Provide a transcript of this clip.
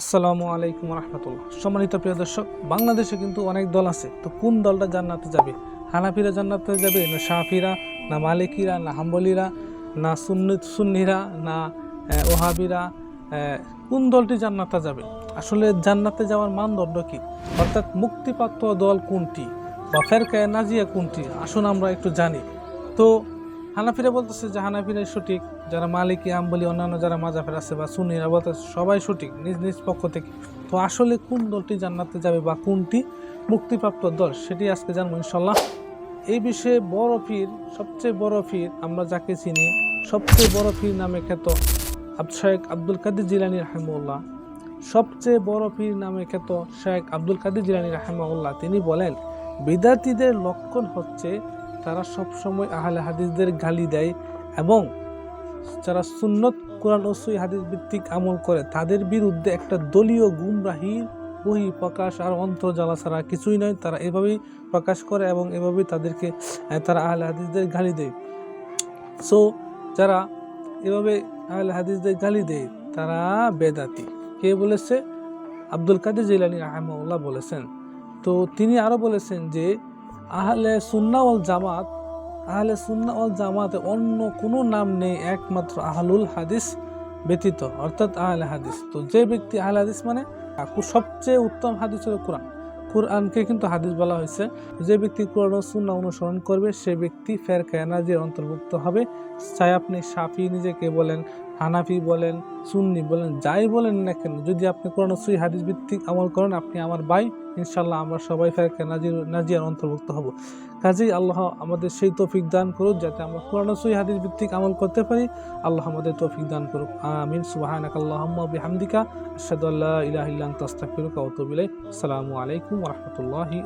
আসসালামু আলাইকুম রহমতুল্লাহ। সম্মানিত প্রিয় দর্শক, বাংলাদেশে কিন্তু অনেক দল আছে। তো কোন দলটা জান্নাতে যাবে? হানাফিরা জান্নাতে যাবে, না শাফিরা, না মালিকিরা, না হাম্বলিরা, না সুন্নি সুন্নিরা, না ওহাবিরা কোন দলটি জান্নাতে যাবে? আসলে জান্নাতে যাওয়ার মানদণ্ড কি? অর্থাৎ মুক্তিপ্রাপ্ত দল কোনটি? বা ফেরকায় নাজিয়া কোনটি? আসুন আমরা একটু জানি। তো হানাফিরা বলতেছে যে হানাফিরাই সঠিক, যারা মালিকি, আম্বলি, অন্যান্য যারা মাজাফের আছে বা সুনিরা বলতেছে সবাই সঠিক নিজ নিজ পক্ষ থেকে। তো আসলে কোন দলটি জান্নাতে যাবে বা কোনটি মুক্তিপ্রাপ্ত দল সেটি আজকে জানব ইনশাল্লাহ এই বিষয়ে বড় পীর, সবচেয়ে বড় পীর আমরা যাকে চিনি, সবচেয়ে বড় পীর নামে খ্যাত আব শেখ আব্দুল কাদের জিলানি রাহেমউল্লাহ সবচেয়ে বড় পীর নামে খ্যাত শেখ আব্দুল কাদের জিলানি রাহেমাউল্লাহ তিনি বলেন, বিদ্যার্থীদের লক্ষণ হচ্ছে তারা সবসময় আহলে হাদিসদের গালি দেয় এবং যারা সুন্নত, কোরআন ও হাদিস ভিত্তিক আমল করে, তাদের বিরুদ্ধে একটা দলীয় গুমরাহি বহি প্রকাশ আর অন্তর্জালা ছাড়া কিছুই নয়। তারা এভাবেই প্রকাশ করে এবং এভাবেই তাদেরকে তারা আহলে হাদিসদের গালি দেয়। সো যারা এভাবে আহলে হাদিসদের গালি দেয়, তারা বেদাতি। কে বলেছে? আব্দুল কাদের জিলানি রাহমাউল্লাহ বলেছেন। তো তিনি আরও বলেছেন যে আহলে সুন্না ওয়াল জামাত, আহলে সুন্না ওয়াল জামাতে অন্য কোনো নাম নেই, একমাত্র আহলুল হাদিস ব্যতীত, অর্থাৎ আহলে হাদিস। তো যে ব্যক্তি আহলে হাদিস মানে সবচেয়ে উত্তম হাদিস হলো কোরআন। কোরআনকে কিন্তু হাদিস বলা হয়েছে। যে ব্যক্তি কোরআন সুন্না অনুসরণ করবে, সে ব্যক্তি ফের কেনাজির অন্তর্ভুক্ত হবে। চাই আপনি সাফি নিজেকে বলেন হানাফি বলেন, সুন্নি বলেন, যাই বলেন না কেন, যদি আপনি কোরআন সুই হাদিস ভিত্তিক আমল করেন, আপনি আমার ভাই ইনশাল্লাহ আমরা সবাই ফেরকে নাজির, নাজিয়ার অন্তর্ভুক্ত হব। কাজেই আল্লাহ আমাদের সেই তৌফিক দান করুক, যাতে আমরা কোরআন সুই হাদিস ভিত্তিক আমল করতে পারি। আল্লাহ আমাদের তৌফিক দান করুক। আমিন। সুবহানাক আল্লাহুম্মা বিহামদিকা, আশহাদু আল্লা ইলাহা ইল্লা আনতা আস্তাগফিরুকা ওয়া আতুবু ইলাইক। আসসালামু আলাইকুম রাহমাতুল্লাহি